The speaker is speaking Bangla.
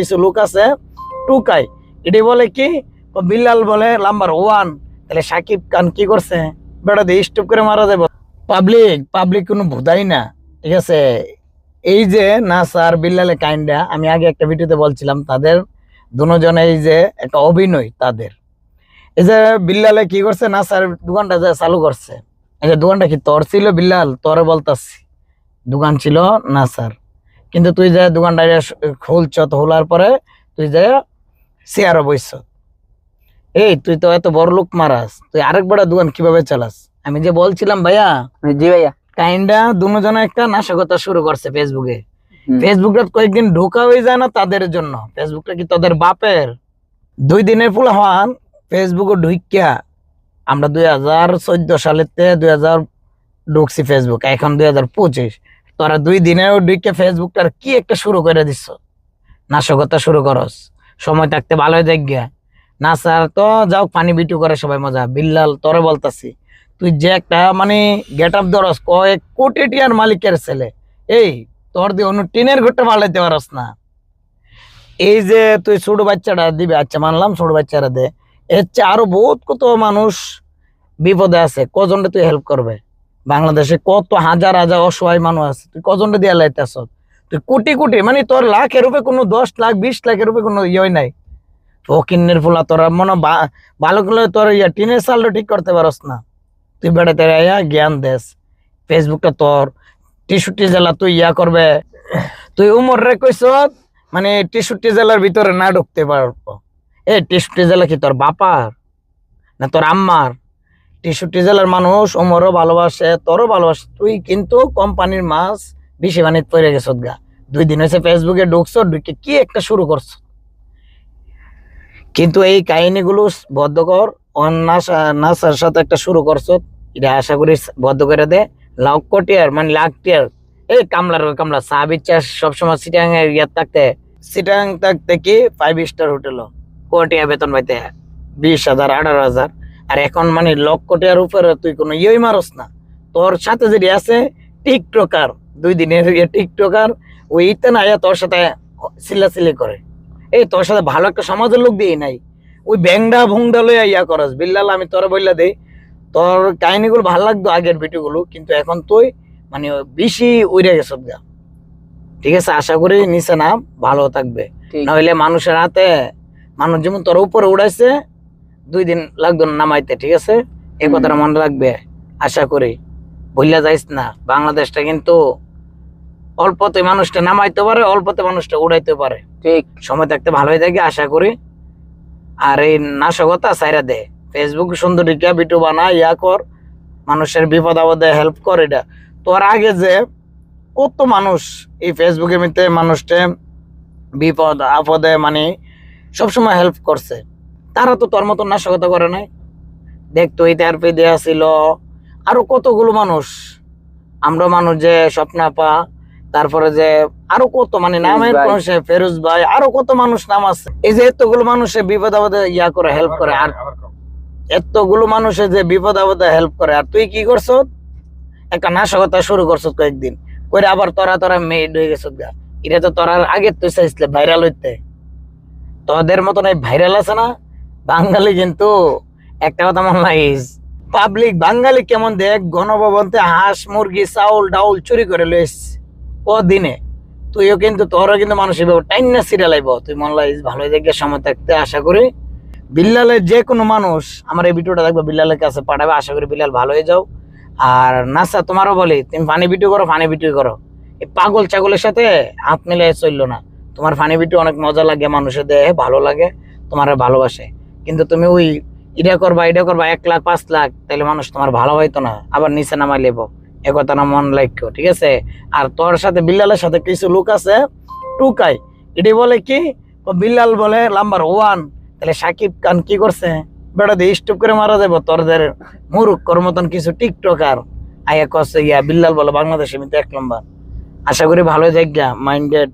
কিছু লোক আছে, টুকাই। এটি বলে কি? বিল্লাল বলে, নাম্বার ওয়ান, তাহলে সাকিব খান কি করছে? বেটা দিয়ে স্টপ করে মারা যাবে। পাবলিক পাবলিক কোনো ভুদাই না, ঠিক আছে? এই যে না স্যার বিল্লালে কাইন্ডা, আমি আগে একটা ভিডিওতে বলছিলাম, তাদের দুজনে এই যে একটা অভিনয়, তাদের। এই যে বিল্লালে কি করছে? না স্যার দোকানটা যে চালু করছে। এই যে দোকানটা কি তোর ছিল বিল্লাল? তোরে বলতাছি। দোকান ছিল না স্যার কিন্তু তুই যে দোকানটা খুলছ তো খোলার পরে তুই যে চেয়ারও বইছ। এই তুই তো এত বড় লোক মারাস। তুই আরেক বড় দোকান কীভাবে চালাস? আমি যে বলছিলাম ভাইয়া জি ভাইয়া। কাইন্ডা দুজনে একটা নাশকতা শুরু করছে ফেসবুকে ফেসবুকটা কয়েকদিন ঢোকা হয়ে যায় না তাদের জন্য। ফেসবুকটা কি তাদের বাপের? দুই দিনের ফুল হওয়ান ফেসবুকে ঢুকিয়া আমরা দুই হাজার চোদ্দ সালেতে দুই হাজার ঢুকছি ফেসবুক এখন দুই হাজার পঁচিশ। তোরা দুই দিনেও ঢুকে ফেসবুকটার কি একটা শুরু করে দিচ্ছ নাশকতা শুরু করস। সময় থাকতে ভালোই দেখিয়া না স্যার, তো যাও পানি বিটু করে সবাই মজা। বিল্লাল, তোরে বলতাছি, তুই যে একটা মানে গেট আপ ধরস, কয়েক কোটি টিয়ার মালিকের ছেলে। এই, তোর দিয়ে অন্য টিনের ঘরটা পালাইতে পারস না। এই যে তুই ছোট বাচ্চাটা দিবে আচ্ছা মানলাম ছোট বাচ্চারা দে। এর চেয়ে আরও বহুত কত মানুষ বিপদে আছে কজনটা তুই হেল্প করবে? বাংলাদেশে কত হাজার হাজার অসহায় মানুষ আছে। তুই কজনটা দিয়ে লাইতেছ? তুই কোটি কোটি মানে তোর লাখের রূপে কোনো দশ লাখ, বিশ লাখের রূপে কোনো ইয়ে নাই। ফকিন্নের ফুলা, তোরা মনে ভালো করলে তোর ইয়া টিনের সালটা ঠিক করতে পারস না। তুই বেড়াতে আয়া জ্ঞান দেস। ফেসবুকটা তোর। তেষট্টি জেলা তুই ইয়া করবে। তুই উমর রে কইস মানে তেষট্টি জেলার ভিতরে না ঢুকতে পারব। এ তেষট্টি জেলা কি তোর বাপার? না তোর আম্মার? তেষট্টি জেলার মানুষ উমরও ভালোবাসে, তোরও ভালোবাসে। তুই কিন্তু কোম্পানির মাছ বেশি বানিয়ে পড়ে গেছ গা। দুই দিন হয়েছে ফেসবুকে ঢুকছো, ঢুকে কি একটা শুরু করছ? কিন্তু এই কাহিনীগুলো বদ্ধ কর নাসার সাথে একটা শুরু করছ। এটা আশা করি বদ্ধ করে দে। লাখ কোটিয়ার মানে লাখ টিয়ার এই কামলার কামলা সাহাবির চাষ সবসময় সিটাং এর ইয়ার থাকতে। সিটাং থাকতে কি? ফাইভ স্টার হোটেল কোটিয়া বেতন পাইতে বিশ হাজার, আঠারো হাজার। আর এখন মানে লক্ষ টিয়ার উপরে তুই কোনো ইয়েই মারস না। তোর সাথে যদি আছে টিকটকার দুই দিনের টিকটকার ওই ইতে না তোর সাথে চিল্লাচিল্লি করে। এই তোর সাথে ভালো একটা সমাজের লোক দিয়ে নাই। ওই ব্যাংডা ভুংডা লইয়া ইয়া করস। বিল্লাল আমি তোরা বললা দেই তোর কাহিনীগুলো ভালো লাগতো আগের ভিডিওগুলো কিন্তু এখন তুই মানে বেশি উড়ে গেছ গা। ঠিক আছে আশা করি নিচে না ভালো থাকবে। নইলে মানুষের হাতে মানুষ যেমন তোর উপরে উড়াইছে দুই দিন লাগতো নামাইতে ঠিক আছে? এই। কথাটা মনে রাখবে আশা করি। ভুলিয়া যাইস না বাংলাদেশটা কিন্তু অল্পতে মানুষটা নামাইতে পারে অল্পতে মানুষটা উড়াইতে পারে। ঠিক। সময় থাকতে ভালোই থাকে আশা করি। আর এই নাশকতা সাইরা দে। ফেসবুক সুন্দর রিকা ভিডিও বানা ইয়া কর। মানুষের বিপদ আপদে হেল্প কর এটা। তোর আগে যে কত মানুষ এই ফেসবুকের মধ্যে মানুষটা বিপদ আপদে মানে সবসময় হেল্প করছে। তারা তো তোর মতো নাশকতা করে নাই। দেখ তুই থেরাপি দেয়া ছিল আরও কতগুলো মানুষ। আমরা মানুষ যে স্বপ্নাপা তারপরে যে আরও কত মানে নামের সে ফেরুজ ভাই আরও কত মানুষ নাম আছে। এই যে এতগুলো মানুষের বিপদ আপদে ইয়া করে হেল্প করে আর এতগুলো মানুষের যে বিপদ আপদে হেল্প করে আর তুই কি করছ? একটা নাশকতা শুরু করছ কয়েকদিন। করে আবার তোরা তোরা মেড হয়ে গেছ গা। এটা তো তোরা আগে তুই চাইছিলে ভাইরাল হইতে। তোদের মতন এই ভাইরাল আছে না? বাঙালি কিন্তু একটা কথা মনে লাগিস পাবলিক বাঙালি কেমন দেখ, গণভবনতে হাঁস, মুরগি, চাউল, ডাউল চুরি করে লইস ও দিনে তুইও কিন্তু, তোরও কিন্তু মানুষ এভাবে টাইম না সিরিয়াল আইব তুই মন লাগিস ভালো দেখে সময় থাকতে আশা করি। বিল্লালের যে কোনো মানুষ আমার এই ভিডিওটা দেখবে, বিল্লালের কাছে পাঠাবে, আশা করি বিল্লাল ভালো হয়ে যাও। আর নাসা, তোমারও বলি, তুমি ফানি ভিডিও করো ফানি ভিডিও করো। এই পাগল ছাগলের সাথে হাত মিলে চলল না। তোমার ফানি ভিডিও অনেক মজা লাগে, মানুষের দেহে ভালো লাগে, তোমার ভালোবাসে। কিন্তু তুমি ওই এটা করবা এটা করবা, এক লাখ, পাঁচ লাখ তাহলে মানুষ তোমার ভালো হইতো না। আবার নিচে নামাই লেবো। এ কথা না মন রাখো ঠিক আছে? আর তোর সাথে বিল্লালের সাথে কিছু লোক আছে, টুকাই। এটি বলে কি? বিল্লাল বলে, নাম্বার ওয়ান তাহলে সাকিব খান কি করছে? বেটা দিয়ে স্টপ করে মারা যাব। তোরদের মুরুক্ষর মতন কিছু টিকটকার। আয়া কছে ইয়া বিল্লাল বলে, বাংলাদেশে আমি তো এক নম্বর। আশা করি ভালো জায়গা, মাইন্ডেড।